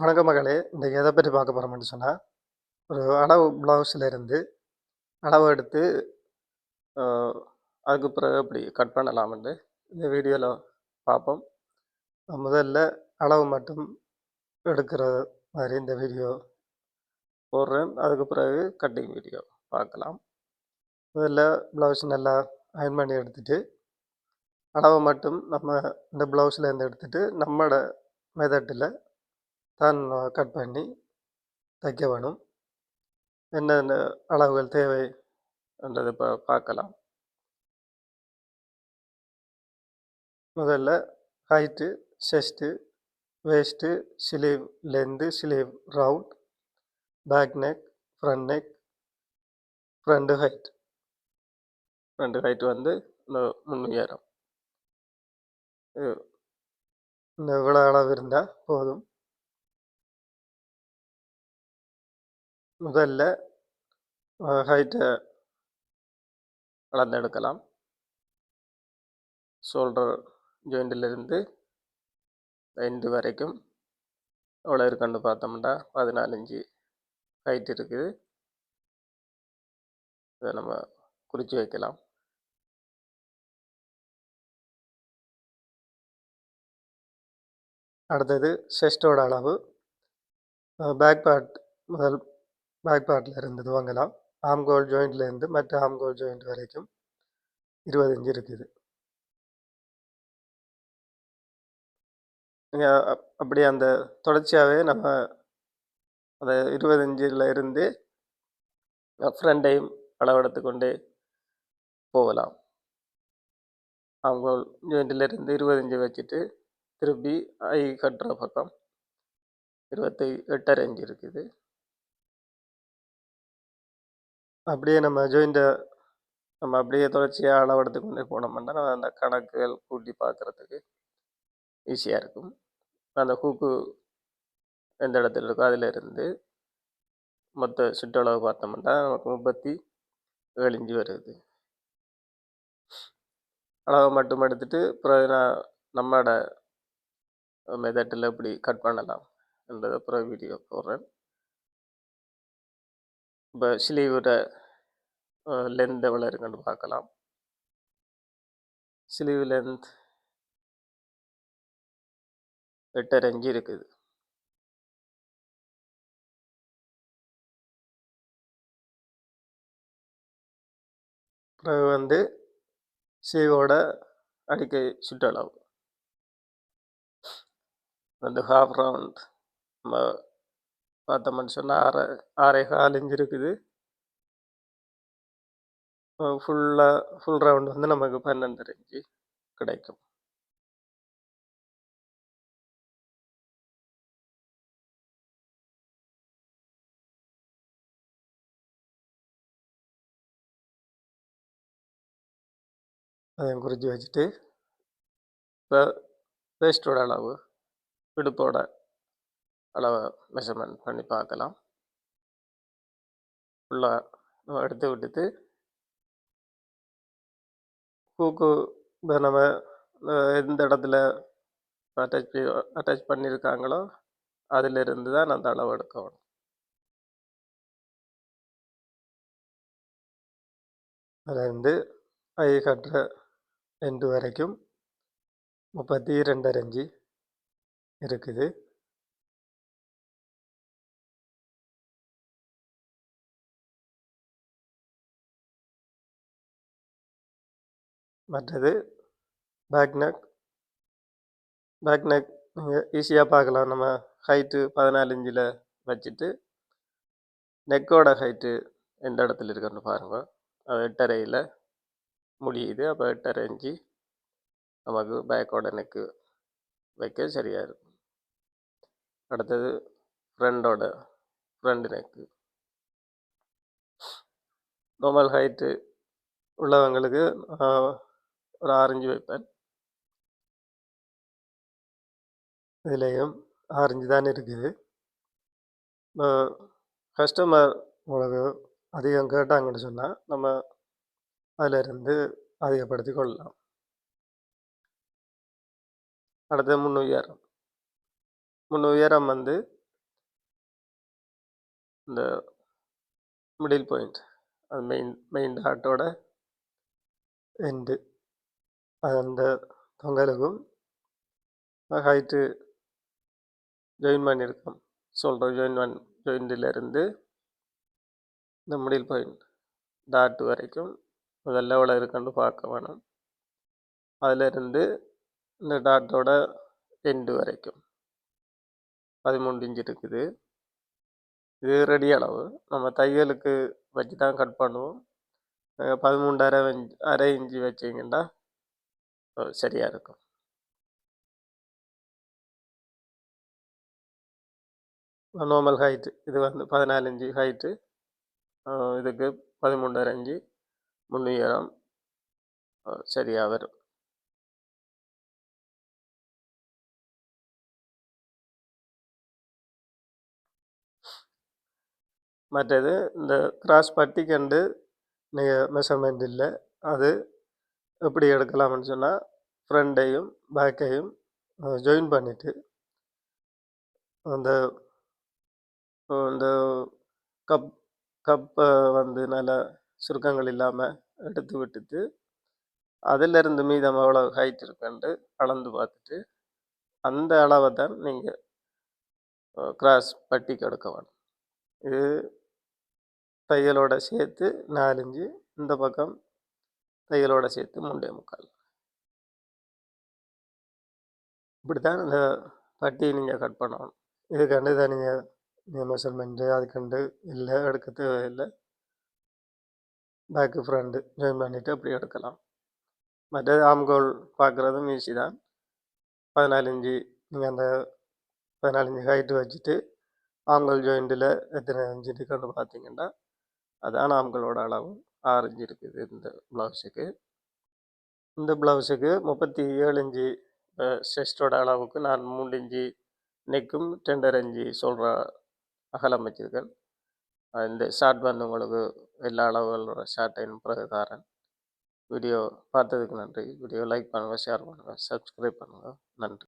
வணக்க மகளே. இன்றைக்கி எதை பற்றி பார்க்க போகிறோம்னு சொன்னால் ஒரு அளவு ப்ளவுஸில் இருந்து அளவு எடுத்து அதுக்கு பிறகு எப்படி கட் பண்ணலாம்னு இந்த வீடியோவில் பார்ப்போம். முதல்ல அளவு மட்டும் எடுக்கிற மாதிரி இந்த வீடியோ போடுறேன். அதுக்கு பிறகு கட்டிங் வீடியோ பார்க்கலாம். முதல்ல ப்ளவுஸ் நல்லா அயன் பண்ணி எடுத்துட்டு அளவை மட்டும் நம்ம இந்த ப்ளவுஸில் இருந்து எடுத்துட்டு நம்மளோட மெதட்டில் தான் கட் பண்ணி தைக்க வேணும் என்னென்ன அளவுகள் தேவை என்றதை இப்போ பார்க்கலாம். முதல்ல height chest waist sleeve length sleeve round back neck front neck front height. Front height வந்து இந்த இந்த இவ்வளோ அளவு இருந்தால் போதும். முதல்ல ஹைட்டை அளந்தெடுக்கலாம். ஷோல்டர் ஜாயிண்டிலிருந்து எண்டு வரைக்கும். எவ்வளோ இருக்குன்னு பார்த்தோம்னா பதினாலஞ்சு ஹைட் இருக்குது. இதை நம்ம குறித்து வைக்கலாம். அடுத்தது செஸ்டோட அளவு. பேக் பார்ட் முதல் பேக் பார்ட்டில் இருந்து துவங்கலாம். ஆம்கோல் ஜாயிண்ட்லேருந்து மற்ற ஆம்கோல் ஜாயிண்ட் வரைக்கும் இருபது இன்ச்சு இருக்குது. அப்படி அந்த தொடர்ச்சியாகவே நம்ம அந்த இருபது இன்ச்சில் இருந்து ஃப்ரண்டையும் அளவெடுத்து கொண்டே போகலாம். ஆம்கோல் ஜாயிண்டில் இருந்து இருபது இன்ச்சு வச்சுட்டு திருப்பி ஐ கட்டுற பக்கம் இருபத்தி எட்டரை இன்ச்சு இருக்குது. அப்படியே நம்ம ஜாயிண்ட்டை நம்ம அப்படியே தொடர்ச்சியாக அளவெடுத்து கொண்டே போனோம்னா நம்ம அந்த கணக்குகள் கூட்டி பார்க்குறதுக்கு ஈஸியாக இருக்கும். அந்த ஹூக்கு எந்த இடத்துல இருக்கோ அதில் இருந்து மொத்த சுற்றளவு பார்த்தோம்னா நமக்கு முப்பத்தி ஏழு இஞ்சி வருது. அளவை மட்டும் எடுத்துட்டு பிறகு நான் நம்மளோட மெதட்டில் எப்படி கட் பண்ணலாம். என்றதை பிறகு வீடியோ போடுறேன். இப்போ ஸ்லீவோட லென்த் எவ்வளோ இருக்குன்னு பார்க்கலாம். ஸ்லீவ் லென்த் எட்டரை அஞ்சு இருக்குது. பிறகு வந்து ஸ்லீவோட அடிக்கை சுற்றளவு. வந்து ஹாஃப் ரவுண்ட் நம்ம பார்த்தோம்னு சொன்னால் ஆறு ஆறே கால் இன்ச்சு இருக்குது. ஃபுல்லாக ஃபுல் ரவுண்ட் வந்து நமக்கு பன்னெண்டு இன்ச்சு கிடைக்கும். அதையும் குறித்து வச்சுட்டு இப்போ வேஸ்ட்டோட அளவு இடுப்போட அளவை மெஷர்மெண்ட் பண்ணி பார்க்கலாம். ஃபுல்லாக எடுத்து விட்டுட்டு பூக்கு இப்போ நம்ம எந்த இடத்துல அட்டாச் அட்டாச் பண்ணியிருக்காங்களோ அதிலிருந்து தான் அந்த அளவு எடுக்கணும். அதுலேருந்து ஐ கட்டுற எண்டு வரைக்கும் முப்பத்தி ரெண்டரை இன்ச்சு இருக்குது. மற்றது பேக் நெக் பேக் நீங்கள் ஈஸியாக பார்க்கலாம். நம்ம ஹைட்டு பதினாலு இஞ்சில் வச்சுட்டு நெக்கோட ஹைட்டு எந்த இடத்துல இருக்குன்னு பாருங்கள் அது எட்டரையில் முடியுது. அப்போ எட்டரை இஞ்சி நமக்கு பேக்கோட நெக்கு வைக்க சரியாக இருக்கும். அடுத்தது ஃப்ரெண்டோட ஃப்ரெண்டு நெக்கு நார்மல் ஹைட்டு உள்ளவங்களுக்கு ஒரு ஆரஞ்சு வைப்பேன். இதுலேயும் ஆரஞ்சு தான் இருக்குது. கஸ்டமர் உங்களுக்கு அதிகம் கேட்டாங்கன்னு சொன்னால் நம்ம அதிலிருந்து அதிகப்படுத்தி கொள்ளலாம். அடுத்து முன் உயரம் முன் உயரம் வந்து இந்த மிடில் பாயிண்ட் அது மெயின் மெயின் டாட்டோட எண்டு அந்த தொங்கலுக்கும் ஹைட்டு ஜாயின் பண்ணியிருக்கோம். சொல்கிறோம் ஜாயின் பண் ஜாயிண்டிலேருந்து இந்த மிடில் பாயிண்ட் டாட் வரைக்கும் முதல்ல எவ்வளோ இருக்குன்னு பார்க்க வேணும். அதிலிருந்து இந்த டாட்டோட எண்டு வரைக்கும். பதிமூணு இன்ச்சு இருக்குது இது ரெடி அளவு. நம்ம தையலுக்கு வச்சு தான் கட் பண்ணுவோம். பதிமூன்று அரை இன்ச் அரை இன்ச்சு வச்சிங்கன்னா சரியாக இருக்கும். நார்மல் ஹைட்டு இது வந்து பதினாலு இன்ச்சு ஹைட்டு இதுக்கு பதிமூன்றரை இன்ச்சு முன்னுயரம் சரியாக வரும். மற்றது இந்த கிராஸ் பட்டி கண்டு நீங்கள் மெஷர்மெண்ட் இல்லை. அது எப்படி எடுக்கலாம்னு சொன்னால் ஃப்ரண்டையும் பேக்கையும் ஜாயின் பண்ணிவிட்டு அந்த இந்த கப் கப்பை வந்து நல்லா சுருக்கங்கள் இல்லாமல் எடுத்து விட்டுட்டு அதிலிருந்து மீதம் எவ்வளோ ஹைட் இருக்குன்ட்டு அளந்து பார்த்துட்டு அந்த அளவை தான் நீங்கள் கிராஸ் பட்டிக்கு எடுக்க வேணும். இது தையலோட சேர்த்து நாலஞ்சு இந்த பக்கம் தையலோட சேர்த்து மூண்டே முக்கால் இப்படி தான் இந்த பட்டி நீங்கள் கட் பண்ணணும் இதுக்காண்டு தனியாக நீங்கள் மெஷர்மெண்ட்டு அதுக்கண்டு இல்லை எடுக்க தேவையில்லை பேக்கு ஃப்ரண்ட்டு ஜாயின் பண்ணிவிட்டு அப்படி எடுக்கலாம் மற்றது ஆம்கோல் பார்க்குறதும் ஈஸி தான் பதினாலு இஞ்சி நீங்கள் அந்த பதினாலு இஞ்சி ஹைட்டு வச்சுட்டு ஆம்கோல் ஜாயிண்ட்டில் எத்தனை இன்ச்சு இருக்குன்னு பார்த்தீங்கன்னா அதான் ஆம்களோட அளவு ஆரஞ்சு இருக்குது இந்த ப்ளவுஸுக்கு. இந்த ப்ளவுஸுக்கு முப்பத்தி ஏழு இஞ்சி செஸ்டோட அளவுக்கு நான் மூணு இஞ்சி நெக்கும் டெண்டர் இஞ்சி சொல்கிற அகலம் வச்சுருக்கேன். இந்த ஷார்ட் வந்து உங்களுக்கு எல்லா அளவுகளோட ஷார்ட்டையும் பிறகு தாரேன் வீடியோ பார்த்ததுக்கு நன்றி. வீடியோ லைக் பண்ணுங்கள் ஷேர் பண்ணுங்கள் சப்ஸ்கிரைப் பண்ணுங்கள் நன்றி.